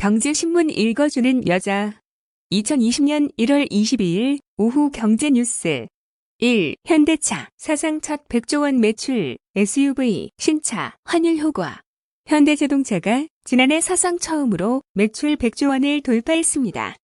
경제신문 읽어주는 여자. 2020년 1월 22일 오후 경제뉴스. 1. 현대차 사상 첫 100조 원 매출 SUV 신차 환율 효과. 현대자동차가 지난해 사상 처음으로 매출 100조 원을 돌파했습니다.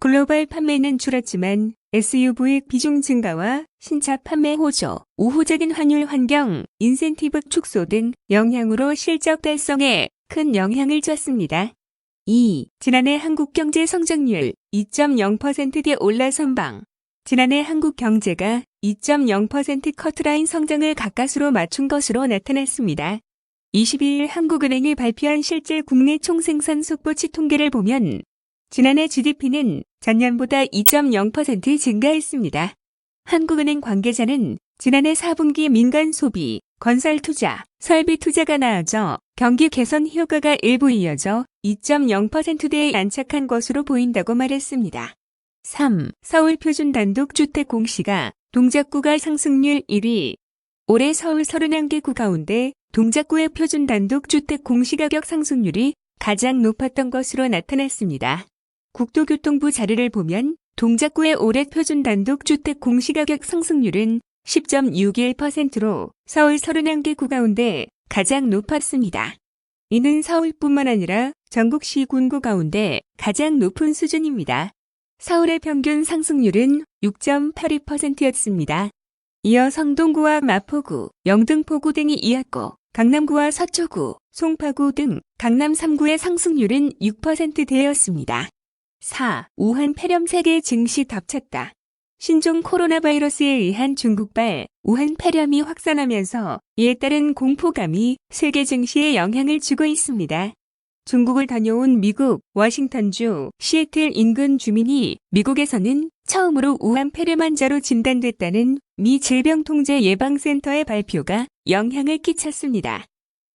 글로벌 판매는 줄었지만 SUV 비중 증가와 신차 판매 호조, 우호적인 환율 환경, 인센티브 축소 등 영향으로 실적 달성에 큰 영향을 줬습니다. 2. 지난해 한국 경제 성장률 2.0%대 올라 선방. 지난해 한국 경제가 2.0% 커트라인 성장을 가까스로 맞춘 것으로 나타났습니다. 22일 한국은행이 발표한 실질 국내 총생산 속보치 통계를 보면 지난해 GDP는 전년보다 2.0% 증가했습니다. 한국은행 관계자는 지난해 4분기 민간 소비, 건설 투자, 설비 투자가 나아져 경기 개선 효과가 일부 이어져 2.0%대에 안착한 것으로 보인다고 말했습니다. 3. 서울 표준 단독 주택 공시가 동작구가 상승률 1위. 올해 서울 31개 구 가운데 동작구의 표준 단독 주택 공시가격 상승률이 가장 높았던 것으로 나타났습니다. 국토교통부 자료를 보면 동작구의 올해 표준 단독 주택 공시가격 상승률은 10.61%로 서울 31개 구 가운데 가장 높았습니다. 이는 서울뿐만 아니라 전국 시 군구 가운데 가장 높은 수준입니다. 서울의 평균 상승률은 6.82%였습니다. 이어 성동구와 마포구, 영등포구 등이 이었고 강남구와 서초구, 송파구 등 강남 3구의 상승률은 6%대였습니다. 4. 우한 폐렴 세계 증시 덮쳤다. 신종 코로나 바이러스에 의한 중국발 우한 폐렴이 확산하면서 이에 따른 공포감이 세계 증시에 영향을 주고 있습니다. 중국을 다녀온 미국 워싱턴주 시애틀 인근 주민이 미국에서는 처음으로 우한 환자로 진단됐다는 미 질병통제예방센터의 발표가 영향을 끼쳤습니다.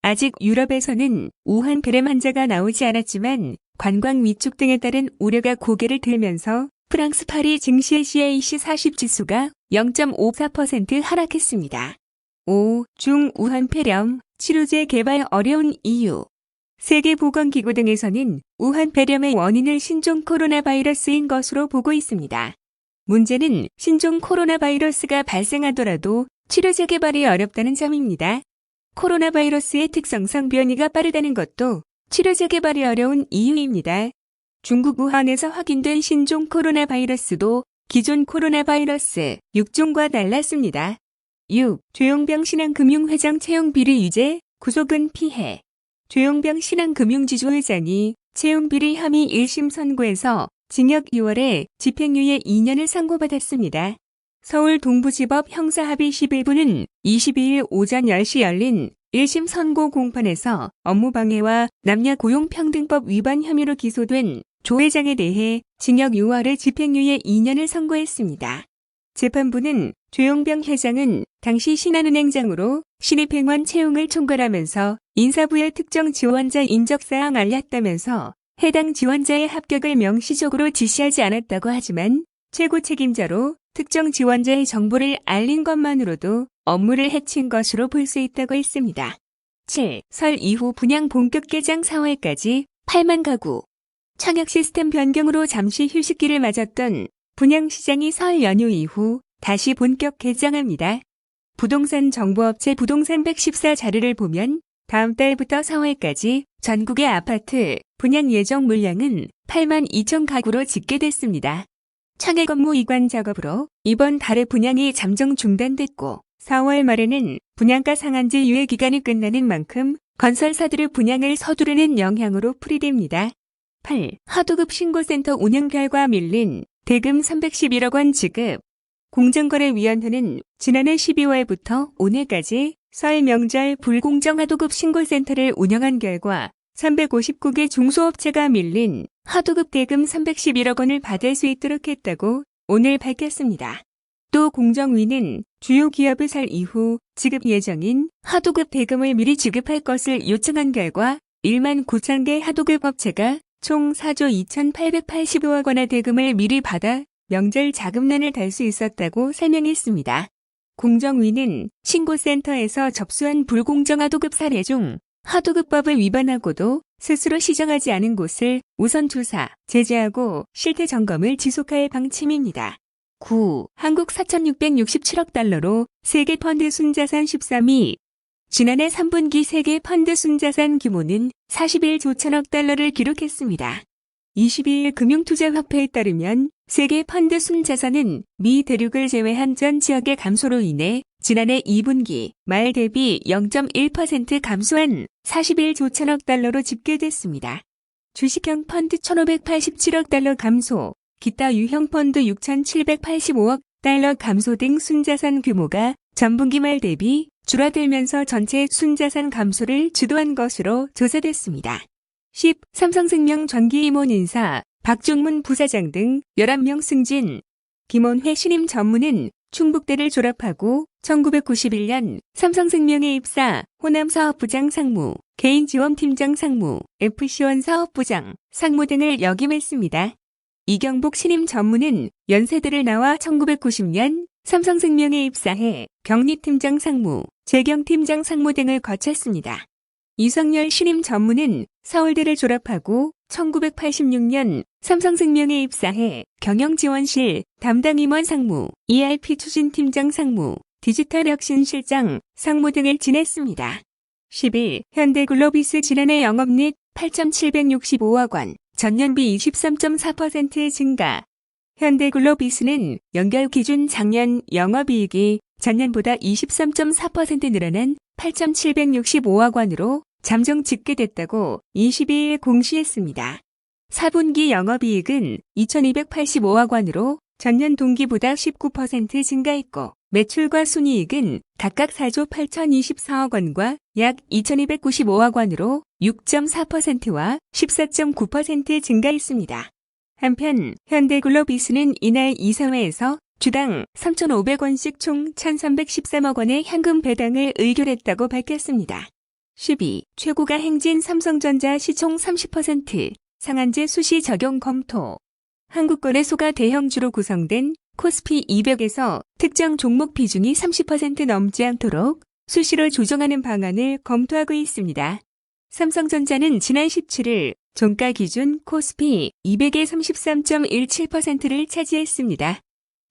아직 유럽에서는 우한 환자가 나오지 않았지만 관광 위축 등에 따른 우려가 고개를 들면서 프랑스 파리 증시의 CAC 40 지수가 0.54% 하락했습니다. 5. 중 우한 폐렴 치료제 개발 어려운 이유 세계보건기구 등에서는 우한 폐렴의 원인을 신종 코로나 바이러스인 것으로 보고 있습니다. 문제는 신종 코로나 바이러스가 발생하더라도 치료제 개발이 어렵다는 점입니다. 코로나 바이러스의 특성상 변이가 빠르다는 것도 치료제 개발이 어려운 이유입니다. 중국 우한에서 확인된 신종 코로나 바이러스도 기존 코로나 바이러스 6종과 달랐습니다. 6. 조용병 신한금융회장 채용 비리 유죄, 구속은 피해. 조용병 신한금융지주 회장이 채용 비리 혐의 1심 선고에서 징역 6월에 집행유예 2년을 선고받았습니다. 서울 동부지법 형사합의 11부는 22일 오전 10시 열린 1심 선고 공판에서 업무방해와 남녀고용평등법 위반 혐의로 기소된 조 회장에 대해 징역 6월에 집행유예 2년을 선고했습니다. 재판부는 조용병 회장은 당시 신한은행장으로 신입행원 채용을 총괄하면서 인사부의 특정 지원자 인적사항 알렸다면서 해당 지원자의 합격을 명시적으로 지시하지 않았다고 하지만 최고 책임자로 특정 지원자의 정보를 알린 것만으로도 업무를 해친 것으로 볼 수 있다고 했습니다. 7. 설 이후 분양 본격 개장 4월까지 8만 가구 청약 시스템 변경으로 잠시 휴식기를 맞았던 분양 시장이 설 연휴 이후 다시 본격 개장합니다. 부동산 정보업체 부동산 114 자료를 보면 다음 달부터 4월까지 전국의 아파트 분양 예정 물량은 8만 2천 가구로 집계됐습니다. 창해 건물 이관 작업으로 이번 달에 분양이 잠정 중단됐고 4월 말에는 분양가 상한제 유예 기간이 끝나는 만큼 건설사들의 분양을 서두르는 영향으로 풀이됩니다. 8. 하도급 신고센터 운영 결과 밀린 대금 311억 원 지급. 공정거래위원회는 지난해 12월부터 오늘까지 설 명절 불공정 하도급 신고센터를 운영한 결과 359개 중소업체가 밀린 하도급 대금 311억 원을 받을 수 있도록 했다고 오늘 밝혔습니다. 또 공정위는 주요 기업을 살 이후 지급 예정인 하도급 대금을 미리 지급할 것을 요청한 결과 1만 9천 개 하도급 업체가 총 4조 2,885억 원의 대금을 미리 받아 명절 자금난을 달 수 있었다고 설명했습니다. 공정위는 신고센터에서 접수한 불공정 하도급 사례 중 하도급법을 위반하고도 스스로 시정하지 않은 곳을 우선 조사, 제재하고 실태 점검을 지속할 방침입니다. 9. 한국 4,667억 달러로 세계 펀드 순자산 13위. 지난해 3분기 세계 펀드 순자산 규모는 41조 천억 달러를 기록했습니다. 22일 금융투자협회에 따르면 세계 펀드 순자산은 미 대륙을 제외한 전 지역의 감소로 인해 지난해 2분기 말 대비 0.1% 감소한 41조 천억 달러로 집계됐습니다. 주식형 펀드 1,587억 달러 감소, 기타 유형 펀드 6,785억 달러 감소 등 순자산 규모가 전분기 말 대비 줄어들면서 전체 순자산 감소를 주도한 것으로 조사됐습니다. 10. 삼성생명 전기임원 인사, 박종문 부사장 등 11명 승진. 김원회 신임 전무는 충북대를 졸업하고 1991년 삼성생명에 입사, 호남 사업부장 상무, 개인지원팀장 상무, FC원 사업부장, 상무 등을 역임했습니다. 이경복 신임 전무는 연세대를 나와 1990년 삼성생명에 입사해 격리팀장 상무, 재경팀장 상무 등을 거쳤습니다. 이성열 신임 전무는 서울대를 졸업하고 1986년 삼성생명에 입사해 경영지원실 담당 임원 상무, ERP 추진팀장 상무, 디지털 혁신실장 상무 등을 지냈습니다. 10일 현대글로비스 지난해 영업릿 8,765억 원, 전년비 23.4% 증가. 현대글로비스는 연결 기준 작년 영업이익이 전년보다 23.4% 늘어난 8,765억 원으로 잠정 집계됐다고 22일 공시했습니다. 4분기 영업이익은 2,285억 원으로 전년 동기보다 19% 증가했고 매출과 순이익은 각각 4조 8,024억 원과 약 2,295억 원으로 6.4%와 14.9% 증가했습니다. 한편 현대글로비스는 이날 이사회에서 주당 3,500원씩 총 1,313억 원의 현금 배당을 의결했다고 밝혔습니다. 12. 최고가 행진 삼성전자 시총 30% 상한제 수시 적용 검토 한국거래소가 대형주로 구성된 코스피 200에서 특정 종목 비중이 30% 넘지 않도록 수시로 조정하는 방안을 검토하고 있습니다. 삼성전자는 지난 17일 종가 기준 코스피 200의 33.17%를 차지했습니다.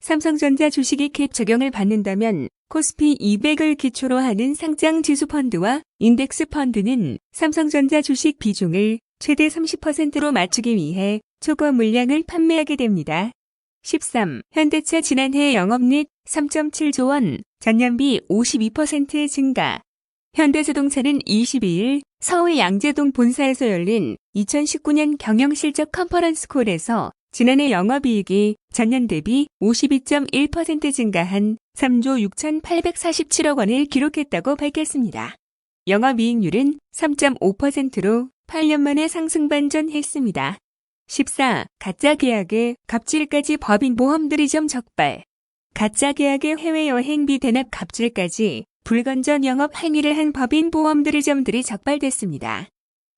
삼성전자 주식이 캡 적용을 받는다면 코스피 200을 기초로 하는 상장 지수 펀드와 인덱스 펀드는 삼성전자 주식 비중을 최대 30%로 맞추기 위해 초과 물량을 판매하게 됩니다. 13. 현대차 지난해 영업릿 3.7조 원, 전년비 52% 증가. 현대자동차는 22일 서울 양재동 본사에서 열린 2019년 경영실적 컨퍼런스 콜에서 지난해 영업이익이 전년 대비 52.1% 증가한 3조 6,847억 원을 기록했다고 밝혔습니다. 영업이익률은 3.5%로 8년 만에 상승 반전했습니다. 14. 가짜 계약의 갑질까지 법인 보험들이 점 적발. 가짜 계약의 해외여행비 대납 갑질까지 불건전 영업 행위를 한 법인 보험들의 점들이 적발됐습니다.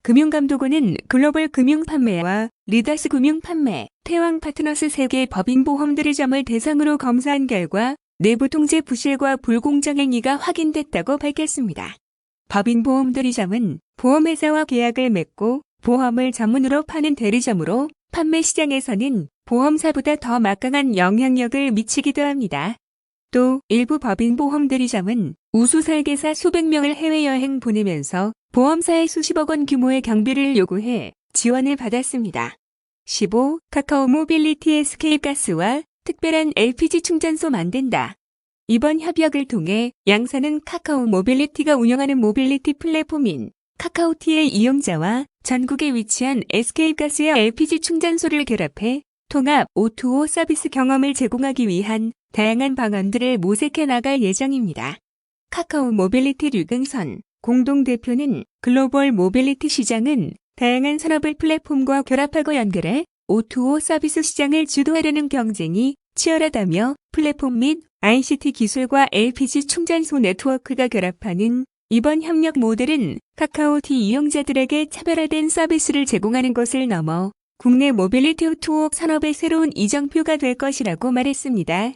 금융감독원은 글로벌 금융 판매와 리더스 금융 판매, 태왕 파트너스 세계 법인 보험들의 점을 대상으로 검사한 결과 내부 통제 부실과 불공정 행위가 확인됐다고 밝혔습니다. 법인 보험들의 점은 보험회사와 계약을 맺고 보험을 전문으로 파는 대리점으로 판매 시장에서는 보험사보다 더 막강한 영향력을 미치기도 합니다. 또 일부 법인 보험 대리점은 우수 설계사 수백 명을 해외여행 보내면서 보험사의 수십억 원 규모의 경비를 요구해 지원을 받았습니다. 15. 카카오 모빌리티 에스케이프 가스와 특별한 LPG 충전소 만든다. 이번 협약을 통해 양사는 카카오 모빌리티가 운영하는 모빌리티 플랫폼인 카카오티의 이용자와 전국에 위치한 SK가스의 LPG 충전소를 결합해 통합 O2O 서비스 경험을 제공하기 위한 다양한 방안들을 모색해 나갈 예정입니다. 카카오 모빌리티 류경선 공동대표는 글로벌 모빌리티 시장은 다양한 산업을 플랫폼과 결합하고 연결해 O2O 서비스 시장을 주도하려는 경쟁이 치열하다며 플랫폼 및 ICT 기술과 LPG 충전소 네트워크가 결합하는 이번 협력 모델은 카카오티 이용자들에게 차별화된 서비스를 제공하는 것을 넘어 국내 모빌리티 투어 산업의 새로운 이정표가 될 것이라고 말했습니다.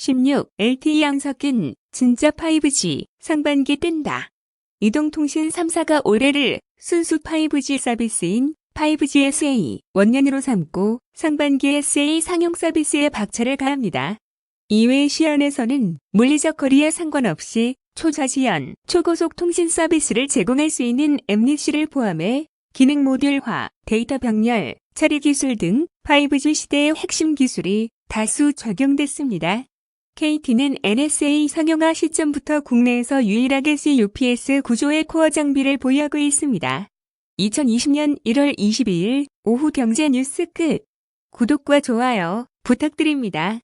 16. LTE 양석인 진짜 5G 상반기 뜬다. 이동통신 3사가 올해를 순수 5G 서비스인 5G SA 원년으로 삼고 상반기 SA 상용 서비스에 박차를 가합니다. 이외 시연에서는 물리적 거리에 상관없이 초저지연, 초고속 통신 서비스를 제공할 수 있는 MNC를 포함해 기능 모듈화, 데이터 병렬, 처리 기술 등 5G 시대의 핵심 기술이 다수 적용됐습니다. KT는 NSA 상용화 시점부터 국내에서 유일하게 CUPS 구조의 코어 장비를 보유하고 있습니다. 2020년 1월 22일 오후 경제 뉴스 끝. 구독과 좋아요 부탁드립니다.